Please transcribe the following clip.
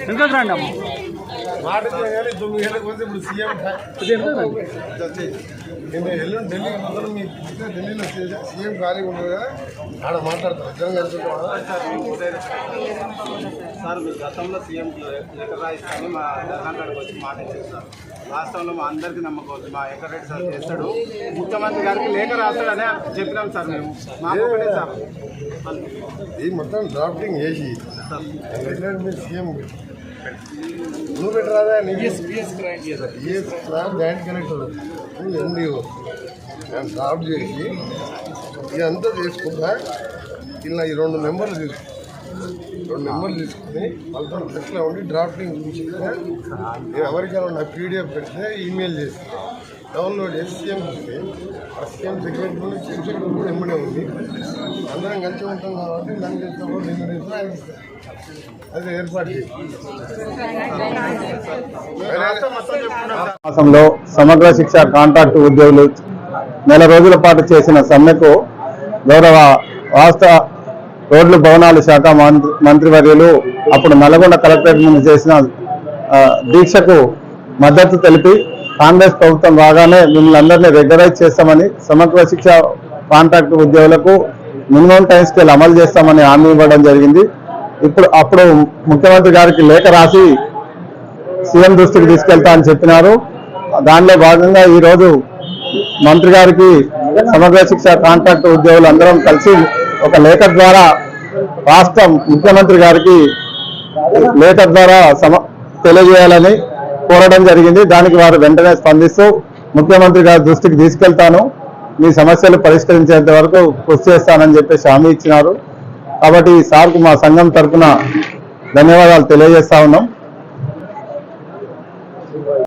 వెనుకకు రండి అమ్మ. మాట కానీ తొమ్మిది గంటలకు పోతే ఇప్పుడు సీఎం. నేను పోతాను మీకు ఇస్తే ఢిల్లీలో సీఎం ఖాళీగా కదా? ఆడ మాట్లాడతారు. సార్ మీరు గతంలో సీఎం లెటర్ రాయిస్తామని మా ధర్నాకాడికి వచ్చి మాట ఇచ్చారు సార్. రాష్ట్రంలో మా అందరికీ నమ్మకం ఉంది. మా వెంకటరెడ్డి సార్ చేస్తాడు. ముఖ్యమంత్రి గారికి లేఖ రాస్తాడని చెప్పినాం సార్ మేము. ఒకటే సార్. ఇది మొత్తం డ్రాఫ్టింగ్ చేసి సీఎం నువ్వు పెట్టరాదా బ్యాంక్ కలెక్టర్ నువ్వు ఎండిఓ నేను డ్రాఫ్ట్ చేసి ఇదంతా తీసుకుంటా ఇలా ఈ రెండు నెంబర్లు తీసుకుంటా రెండు నెంబర్లు తీసుకుని వాళ్ళతో టెస్ట్లో ఉండి డ్రాఫ్టింగ్ చూపిస్తే నేను అమెరికాలో నా పీడిఎఫ్ పెడితే ఈమెయిల్ చేసి డౌన్లోడ్ చేసి సీఎం ఇస్తే ఆ సీఎం సెక్రటరీ చీఫ్ సెక్రటరీ కూడా ఎమ్మడే ఉంది. అందరం కలిసి ఉంటాం కాబట్టి నన్ను చేసినప్పుడు ఆయన అది ఏర్పాటు చేసి. మాసంలో సమగ్ర శిక్ష కాంట్రాక్ట్ ఉద్యోగులు నెల రోజుల పాటు చేసిన సమ్మెకు గౌరవ రాష్ట్ర రోడ్లు భవనాలు శాఖ మంత్రి మంత్రివర్యులు అప్పుడు నల్గొండ కలెక్టరేట్ ముందు చేసిన దీక్షకు మద్దతు తెలిపి కాంగ్రెస్ ప్రభుత్వం రాగానే మిమ్మల్ని అందరినీ రెగ్యులైజ్ చేస్తామని సమగ్ర శిక్ష కాంట్రాక్ట్ ఉద్యోగులకు మినిమం టైం స్కేల్ అమలు చేస్తామని హామీ ఇవ్వడం జరిగింది. ఇప్పుడు అప్పుడు ముఖ్యమంత్రి గారికి లేఖ రాసి సీఎం దృష్టికి తీసుకెళ్తా అని చెప్పినారు. దానిలో భాగంగా ఈ రోజు మంత్రి గారికి సమగ్ర శిక్ష కాంట్రాక్ట్ ఉద్యోగులు అందరం కలిసి ఒక లేఖ ద్వారా రాష్ట్ర ముఖ్యమంత్రి గారికి లేఖ ద్వారా సమ తెలియజేయాలని కోరడం జరిగింది. దానికి వారు వెంటనే స్పందిస్తూ ముఖ్యమంత్రి గారి దృష్టికి తీసుకెళ్తాను. మీ సమస్యలు పరిష్కరించేంత వరకు కృషి చేస్తానని చెప్పేసి హామీ ఇచ్చినారు. కాబట్టి ఈ సార్కు మా సంఘం తరఫున ధన్యవాదాలు తెలియజేస్తా ఉన్నాం.